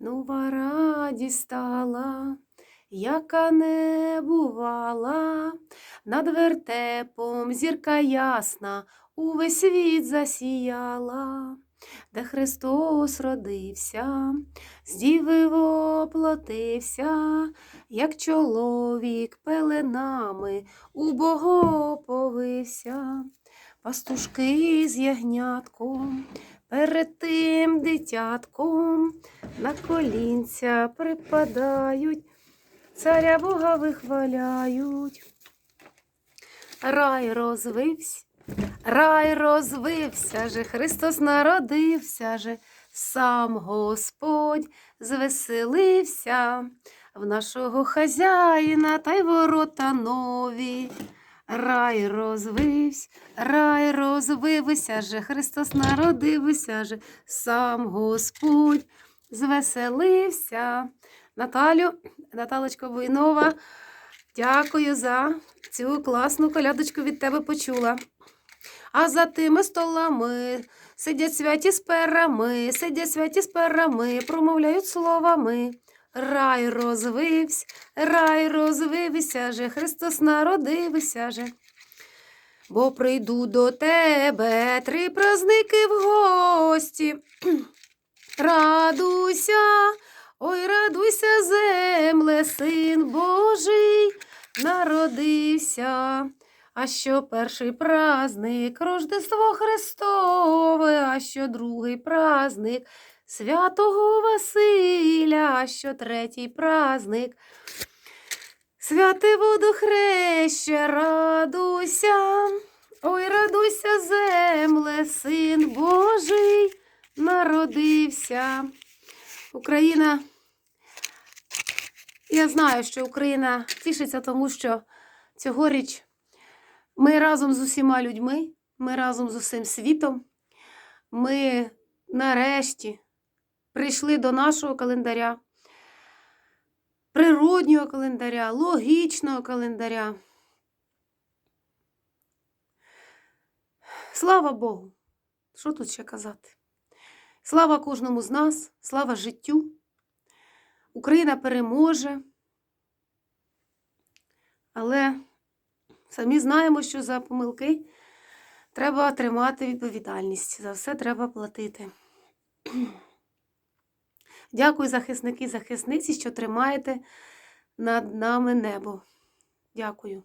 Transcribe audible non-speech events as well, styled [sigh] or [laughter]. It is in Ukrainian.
нова радість стала, яка не бувала, над вертепом зірка ясна увесь світ засіяла, де Христос родився, з діви воплотився, як чоловік пеленами у Бого повився, пастушки з ягнятком. Перед тим дитятком на колінця припадають, царя Бога вихваляють. Рай розвився, рай розвився же, Христос народився же, сам Господь звеселився в нашого хазяїна та й ворота нові. Рай розвився, рай розвився же, Христос народився же, сам Господь звеселився. Наталю, Наталочко Буйнова, дякую за цю класну колядочку від тебе почула. А за тими столами сидять святі з перами, сидять святі з перами, промовляють словами. Рай розвився, рай розвився же, Христос народився же. Бо прийду до тебе три праздники в гості. Радуйся, ой, радуйся, земле, син Божий народився. А що перший праздник? Рождество Христове, а що другий праздник? Святого Василя, а що третій праздник? Святе водохреще, радуйся, ой, радуйся, земле, син Божий народився. Україна, я знаю, що Україна тішиться, тому що цьогоріч ми разом з усіма людьми, ми разом з усім світом, ми нарешті прийшли до нашого календаря, природнього календаря, логічного календаря. Слава Богу! Що тут ще казати? Слава кожному з нас, слава життю. Україна переможе. Але самі знаємо, що за помилки треба тримати відповідальність. За все треба платити. [clears throat] Дякую, захисники захисниці, що тримаєте над нами небо. Дякую.